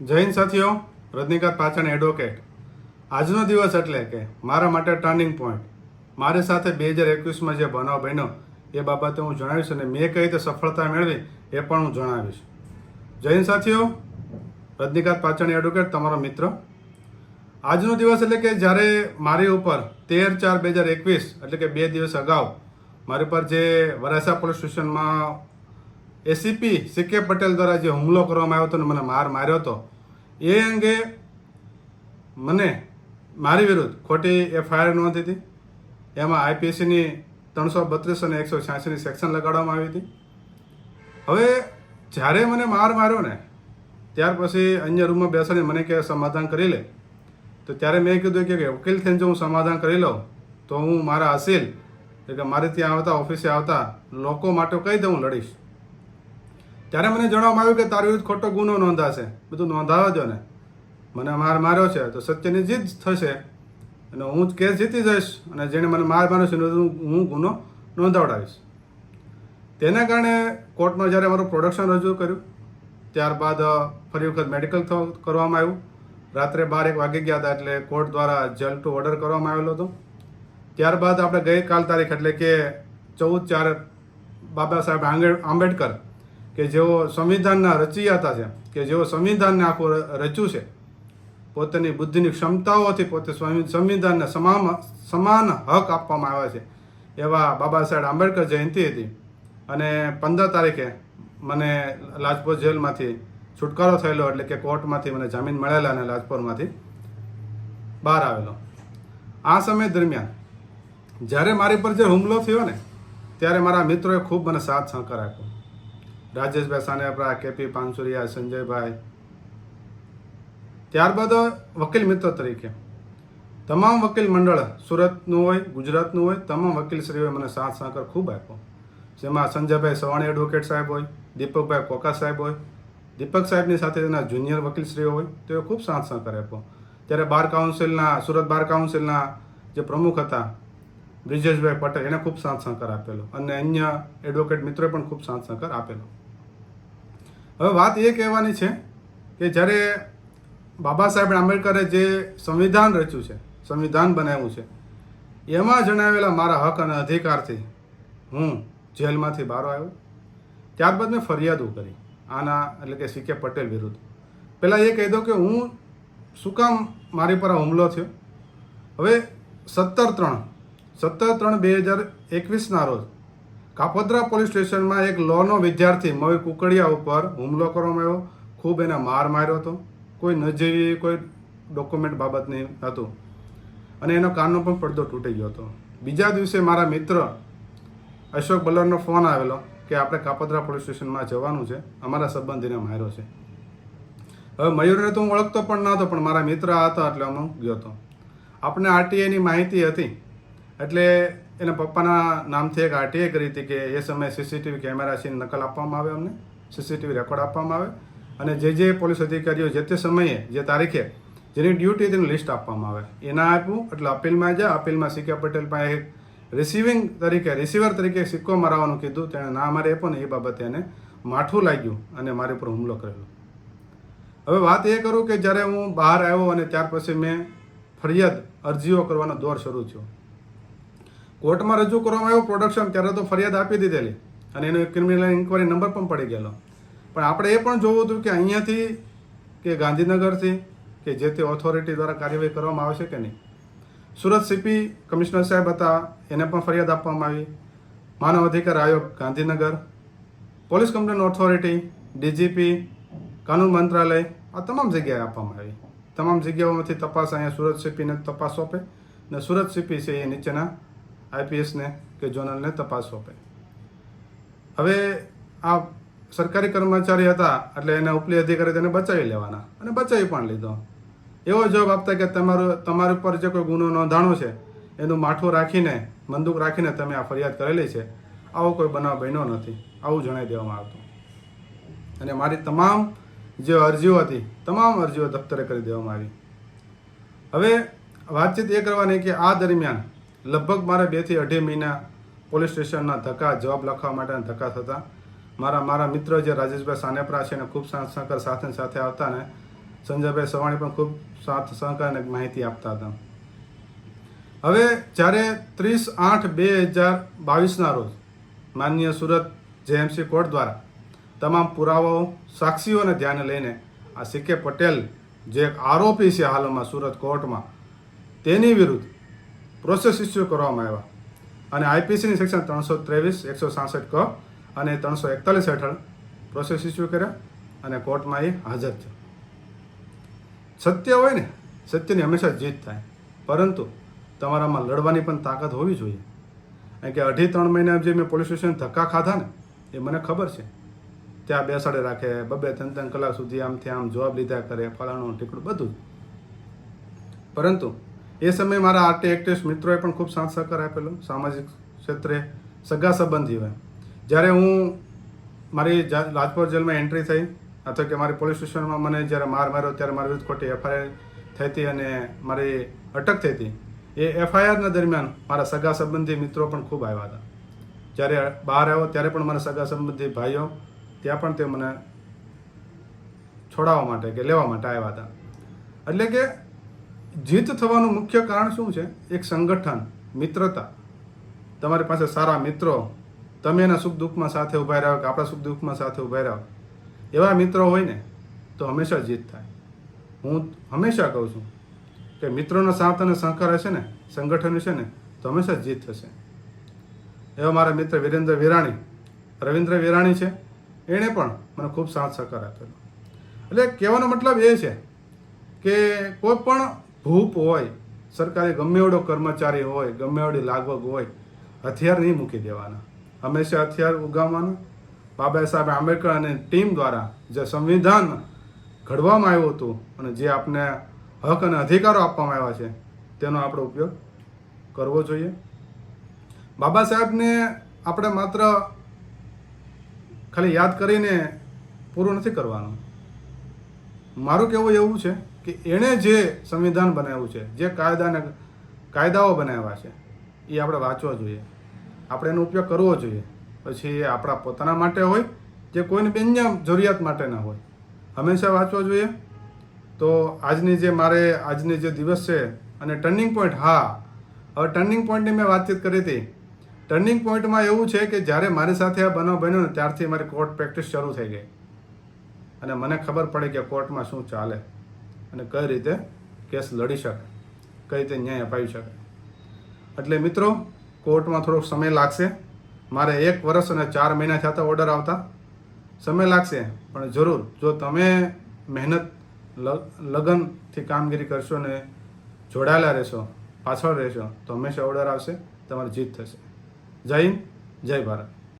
જૈન સાથીઓ, રજનીકાંત પાછળ એડવોકેટ આજનો દિવસ એટલે કે મારા માટે ટર્નિંગ પોઈન્ટ મારી સાથે બે હજાર એકવીસમાં જે બનાવ બન્યો, એ બાબતે હું જણાવીશ અને મેં કઈ રીતે સફળતા મેળવી, એ પણ હું જણાવીશ. જૈન સાથીઓ, રજનીકાંત પાછળ એડવોકેટ તમારો મિત્ર. આજનો દિવસ એટલે કે જ્યારે મારી ઉપર તેર ચાર બે હજાર એકવીસ, એટલે કે બે દિવસ અગાઉ, મારી પર જે વરાસા પોલીસ સ્ટેશનમાં એસીપી સીકે પટેલ દ્વારા જે હુમલો કરવામાં આવ્યો હતો અને મને માર માર્યો હતો, એ અંગે મને મારી વિરુદ્ધ ખોટી એફઆઈઆર નોંધી હતી. એમાં આઈપીએસસીની ત્રણસો બત્રીસ અને એકસો છ્યાસીની સેક્શન લગાડવામાં આવી હતી. હવે જ્યારે મને માર માર્યો ને, ત્યાર પછી અન્ય રૂમમાં બેસીને મને કે સમાધાન કરી લે, તો ત્યારે મેં કીધું કે વકીલ થઈને જો હું સમાધાન કરી લઉં, તો હું મારા અસીલ, એટલે કે મારે ત્યાં આવતા, ઓફિસે આવતા લોકો માટે કહી દઉં લડીશ. ત્યારે મને જણાવવામાં આવ્યું કે તારી વિરુદ્ધ ખોટો ગુનો નોંધાશે. બધું નોંધાવજો ને મને માર માર્યો છે, તો સત્યની જીત થશે. અને હું જ કેસ જીતી જઈશ અને જેણે મને માર માર્યો છે હું ગુનો નોંધાવડાવીશ. તેના કારણે કોર્ટમાં જ્યારે મારું પ્રોડક્શન રજૂ કર્યું, ત્યારબાદ ફરી વખત મેડિકલ કરવામાં આવ્યું. રાત્રે બાર એક વાગી ગયા હતા એટલે કોર્ટ દ્વારા જેલ ટુ ઓર્ડર કરવામાં આવેલો હતો. ત્યારબાદ આપણે ગઈકાલ તારીખ એટલે કે ચૌદ ચાર બાબા સાહેબ આંબેડકર કે જેઓ સંવિધાનના રચયિતા છે, કે જેઓ સંવિધાનને આખું રચ્યું છે, પોતાની બુદ્ધિની ક્ષમતાઓથી પોતે સંવિધાનને સમાન સમાન હક આપવામાં આવ્યા છે. એવા બાબા સાહેબ આંબેડકર જયંતિ હતી અને પંદર તારીખે મને લાજપોર જેલમાંથી છુટકારો થયેલો એટલે કે કોર્ટમાંથી મને જામીન મળેલા અને લાજપોરમાંથી બહાર આવેલો. આ સમય દરમિયાન જ્યારે મારી પર જે હુમલો થયો ને, ત્યારે મારા મિત્રોએ ખૂબ મને સાથ સહકાર આપ્યો. રાજેશભાઈ સાનેપરા કેપી પાનસુરિયા, સંજયભાઈ. ત્યારબાદ વકીલ મિત્ર તરીકે. તમામ વકીલ મંડળ સુરતનું હોય, ગુજરાતનું હોય, તમામ વકીલશ્રીઓએ મને સાથ સાંકર ખૂબ આપ્યો. જેમાં સંજયભાઈ સવાણી એડવોકેટ સાહેબ હોય, દીપકભાઈ કોકા સાહેબ હોય, દીપક સાહેબની સાથે તેના જુનિયર વકીલશ્રીઓ હોય તેઓ ખૂબ સાથ સહકાર આપ્યો. ત્યારે બાર કાઉન્સિલના સુરત બાર કાઉન્સિલના જે પ્રમુખ હતા, બ્રિજેશભાઈ પટેલ, એને ખૂબ સાથ સહકાર આપેલો. અને અન્ય એડવોકેટ મિત્રોએ પણ ખૂબ સાથ સહકાર આપેલો. હવે વાત એ કહેવાની છે કે જ્યારે બાબા સાહેબ આંબેડકરે જે સંવિધાન રચ્યું છે, સંવિધાન બનાવ્યું છે, એમાં જણાવેલા મારા હક અને અધિકારથી હું જેલમાંથી બહાર આવ્યો. ત્યારબાદ મેં ફરિયાદો કરી, આના એટલે કે સી કે પટેલ વિરુદ્ધ. પહેલાં એ કહી દો કે હું શું કામ મારી પર હુમલો થયો? હવે સત્તર ત્રણ સત્તર ત્રણ બે હજાર એકવીસના રોજ કાપોદ્રા પોલીસ સ્ટેશનમાં એક લોનો વિદ્યાર્થી મયુર કુકડિયા ઉપર હુમલો કરવામાં આવ્યો. ખૂબ એને માર માર્યો હતો. કોઈ નજીવી કોઈ ડોક્યુમેન્ટ બાબતની હતું અને એનો કાનનો પણ પડદો તૂટી ગયો હતો. બીજા દિવસે મારા મિત્ર અશોક બલ્લરનો ફોન આવેલો કે આપણે કાપોદ્રા પોલીસ સ્ટેશનમાં જવાનું છે. અમારા સંબંધીને માર્યો છે. હવે મયુરને તો હું ઓળખતો પણ ન હતો પણ મારા મિત્ર હતા એટલે હું ગયો હતો. આપણે આરટીઆઈની માહિતી હતી. એટલે એના પપ્પાના નામથી એક આરટીએ કરી હતી કે એ સમયે સીસીટીવી કેમેરા છે, નકલ આપવામાં આવે અમને. સીસીટીવી રેકોર્ડ આપવામાં આવે. અને જે જે પોલીસ અધિકારીઓ જે તે સમયે, જે તારીખે, જેની ડ્યુટી તેનું લિસ્ટ આપવામાં આવે. એના આપ્યું, એટલે અપીલમાં જાય અપીલમાં સી કે પટેલ પાસે રિસીવિંગ તરીકે રિસીવર તરીકે સિક્કો મરાવવાનું કીધું. તેણે ના મારે આપ્યો ને એ બાબતે એને માઠું લાગ્યું અને મારી ઉપર હુમલો કરેલો હવે વાત એ કરું કે જ્યારે હું બહાર આવ્યો અને ત્યાર પછી મેં ફરિયાદ અરજીઓ કરવાનો દોર શરૂ થયો. કોર્ટમાં રજૂ કરવામાં આવ્યો પ્રોડક્શન ત્યારે તો ફરિયાદ આપી દીધેલી. અને એનો ક્રિમિનલ ઇન્કવાયરી નંબર પણ પડી ગયેલો. પણ આપણે એ પણ જોવું હતું કે અહીંયાથી કે ગાંધીનગરથી કે જે તે ઓથોરિટી દ્વારા કાર્યવાહી કરવામાં આવશે કે નહીં. સુરત સીપી કમિશનર સાહેબ હતા, એને પણ ફરિયાદ આપવામાં આવી. માનવ અધિકાર આયોગ, Gandhinagar. Police complaint authority DGP, કાનૂન મંત્રાલય, આ તમામ જગ્યાએ આપવામાં આવી. તમામ જગ્યાઓમાંથી તપાસ અહીંયા સુરત સીપીને તપાસ સોંપે અને સુરત સીપી છે એ નીચેના આઈપીએસને કે જોનલને તપાસ સોંપે. હવે આ સરકારી કર્મચારી હતા, એટલે એને ઉપલી અધિકારી તેને બચાવી લેવાના અને બચાવી પણ લીધો. એવો જવાબ આપતા કે તમારું, તમારી ઉપર જે કોઈ ગુનો નોંધાણો છે, એનું માઠું રાખીને, બંદૂક રાખીને તમે આ ફરિયાદ કરેલી છે, આવો કોઈ બનાવ બન્યો નથી. આવું જણાવી દેવામાં આવતું. અને મારી તમામ જે અરજીઓ હતી, તમામ અરજીઓ દફતરે કરી દેવામાં આવી. હવે વાતચીત એ કરવાની કે આ દરમિયાન લગભગ મારે બેથી અઢી મહિના પોલીસ સ્ટેશનના ધક્કા, જવાબ લખવા માટેના ધક્કા થતા. મારા મારા મિત્ર જે રાજેશભાઈ સાનેપરા છે એને ખૂબ સાથ સહકાર સાથે સાથે આવતા ને સંજયભાઈ સવાણી પણ ખૂબ સાથ સહકાર અને માહિતી આપતા હતા. હવે જ્યારે ત્રીસ આઠ બે હજાર બાવીસના રોજ માનનીય સુરત જેએમસી કોર્ટ દ્વારા તમામ પુરાવાઓ, સાક્ષીઓને ધ્યાને લઈને આ સીકે પટેલ જે આરોપી છે હાલમાં સુરત કોર્ટમાં, તેની વિરુદ્ધ પ્રોસેસ ઇસ્યુ કરવામાં આવ્યા. અને આઈપીસીની સેક્શન ત્રણસો ત્રેવીસ, એકસો સાસઠ ક અને ત્રણસો એકતાલીસ હેઠળ પ્રોસેસ ઇસ્યુ કર્યા અને કોર્ટમાં એ હાજર થયો. સત્ય હોય ને, સત્યની હંમેશા જીત થાય. પરંતુ તમારામાં લડવાની પણ તાકાત હોવી જોઈએ. કારણ કે અઢી ત્રણ મહિના જે મેં પોલીસ સ્ટેશન ધક્કા ખાધા ને, એ મને ખબર છે. ત્યાં બેસાડે રાખે, બબે ત્રણ ત્રણ કલાક સુધી આમથી આમ જવાબ લીધા કરે, ફલાણું ટીકડું બધું પરંતુ એ સમયે મારા આર્ટે એક્ટ્રેસ મિત્રોએ પણ ખૂબ સાથ સહકાર આપેલો, સામાજિક ક્ષેત્રે સગા સંબંધી હોય. જ્યારે હું મારી રાજકોટ જેલમાં એન્ટ્રી થઈ, અથવા કે મારી પોલીસ સ્ટેશનમાં મને જ્યારે માર માર્યો, ત્યારે મારી વિરુદ્ધ ખોટી એફઆઈઆર થઈ અને મારી અટક થઈ હતી. એ એફઆઈઆરના દરમિયાન મારા સગા સંબંધી મિત્રો પણ ખૂબ આવ્યા હતા. જ્યારે બહાર આવ્યો, ત્યારે પણ મારા સગા સંબંધી ભાઈઓ ત્યાં પણ તે મને છોડાવવા માટે કે લેવા માટે આવ્યા હતા. એટલે કે જીત થવાનું મુખ્ય કારણ શું છે? એક સંગઠન, મિત્રતા. તમારી પાસે સારા મિત્રો, તમે એના સુખ દુઃખમાં સાથે ઊભા રહ્યા કે આપણા સુખ દુઃખમાં સાથે ઊભા રહ્યો એવા મિત્રો હોય ને, તો હંમેશા જીત થાય. હું હંમેશા કહું છું કે મિત્રોનો સાથ અને સહકાર હશે ને, સંગઠન હશે ને, તો હંમેશા જીત થશે. એવા મારા મિત્ર વિરેન્દ્ર વિરાણી, રવિન્દ્ર વિરાણી છે. એણે પણ મને ખૂબ સાથ સહકાર આપેલો એટલે કહેવાનો મતલબ એ છે કે કોઈ પણ ભૂપ હોય, સરકારે ગમે એવડો કર્મચારી હોય, ગમે એવડી લાગવગ હોય, હથિયાર નહીં મૂકી દેવાના. હંમેશા હથિયાર ઉગામવાના બાબા સાહેબ આંબેડકર અને ટીમ દ્વારા જે સંવિધાન ઘડવામાં આવ્યું હતું અને જે આપને હક અને અધિકારો આપવામાં આવ્યા છે, તેનો આપણે ઉપયોગ કરવો જોઈએ. બાબા સાહેબને આપણે માત્ર ખાલી યાદ કરીને પૂરું નથી કરવાનું. મારું કહેવું એવું છે કે એણે જે સંવિધાન બનાવ્યું છે, જે કાયદાને, કાયદાઓ બનાવ્યા છે, એ આપણે વાંચવા જોઈએ. આપણે એનો ઉપયોગ કરવો જોઈએ. પછી એ આપણા પોતાના માટે હોય, જે કોઈને બેન્ય જરૂરિયાત માટે ના હોય. હંમેશા વાંચવા જોઈએ. તો આજની જે મારે, આજની જે દિવસ છે, અને ટર્નિંગ પોઈન્ટ, હા. હવે ટર્નિંગ પોઈન્ટની મેં વાતચીત કરી હતી. ટર્નિંગ પોઈન્ટમાં એવું છે કે જ્યારે મારી સાથે આ બનાવ બન્યો ને, ત્યારથી મારી કોર્ટ પ્રેક્ટિસ શરૂ થઈ ગઈ. અને મને ખબર પડી કે કોર્ટમાં શું ચાલે. અને કઈ રીતે કેસ લડી શકાય કઈ રીતે ન્યાય અપાવી શકાય એટલે મિત્રો, કોર્ટમાં થોડોક સમય લાગશે. મારે એક વર્ષ અને ચાર મહિના થયા ઓર્ડર આવતા. સમય લાગશે, પણ જરૂર, જો તમે મહેનત લગનથી કામગીરી કરશો અને જોડાયેલા રહેશો, પાછળ રહેશો, તો હંમેશા ઓર્ડર આવશે, તમારી જીત થશે. જય હિન્દ, જય ભારત.